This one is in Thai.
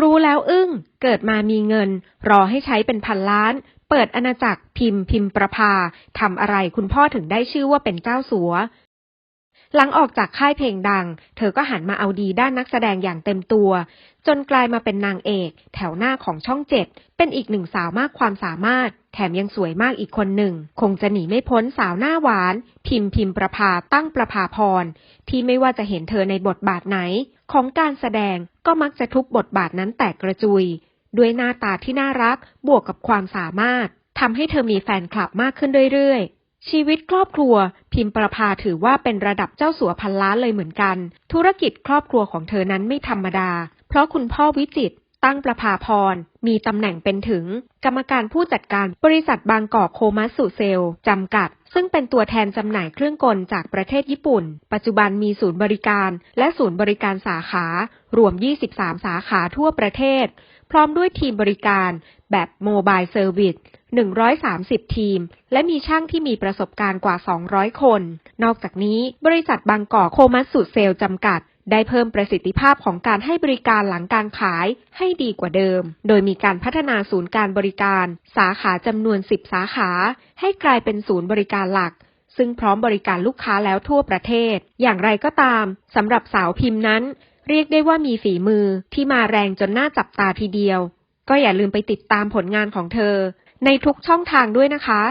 รู้แล้วอึ้ง เกิดมามีเงิน รอให้ใช้เป็นพันล้าน เปิดอาณาจักรพิมพ์พิมพ์ประภาทำอะไรคุณพ่อถึงได้ชื่อว่าเป็นเจ้าสัว หลังออกจากค่ายเพลงดัง เธอก็หันมาเอาดีด้านนักแสดงอย่างเต็มตัว จนกลายมาเป็นนางเอก แถวหน้าของช่องเจ็ดเป็นอีกหนึ่งสาวมากความสามารถ แถมยังสวยมากอีกคนหนึ่ง คงจะหนีไม่พ้นสาวหน้าหวาน พิมพ์พิมพ์ประภาตั้งประภาพร ที่ไม่ว่าจะเห็นเธอในบทบาทไหน ของการแสดงก็มักจะทุกบทบาทนั้นแตกกระจุย ด้วยหน้าตาที่น่ารักบวกกับความสามารถทำให้เธอมีแฟนคลับมากขึ้นเรื่อยๆ ชีวิตครอบครัว พิมพ์ประภาถือว่าเป็นระดับเจ้าสัวพันล้านเลยเหมือนกัน ธุรกิจครอบครัวของเธอนั้นไม่ธรรมดา เพราะคุณพ่อวิจิตตั้งประภาพร มีตำแหน่งเป็นถึง กรรมการผู้จัดการบริษัทบางกอกโคมัสสุเซลจำกัด ซึ่งเป็นตัวแทนจำหน่ายเครื่องกลจากประเทศญี่ปุ่น ปัจจุบันมีศูนย์บริการและศูนย์บริการสาขา รวม 23 สาขาทั่วประเทศ พร้อมด้วยทีมบริการแบบโมบายเซอร์วิส 130 ทีม และมีช่างที่มีประสบการณ์กว่า 200 คน นอกจากนี้บริษัทบางกอกโคมัสสุเซลจำกัดได้เพิ่มประสิทธิภาพของการให้บริการหลังการขายให้ดีกว่าเดิม โดยมีการพัฒนาศูนย์การบริการ สาขาจำนวน 10 สาขา ให้กลายเป็นศูนย์บริการหลัก ซึ่งพร้อมบริการลูกค้าแล้วทั่วประเทศ อย่างไรก็ตามสำหรับสาวพิมพ์นั้น เรียกได้ว่ามีฝีมือที่มาแรงจนน่าจับตาทีเดียว ก็อย่าลืมไปติดตามผลงานของเธอ ในทุกช่องทางด้วยนะคะ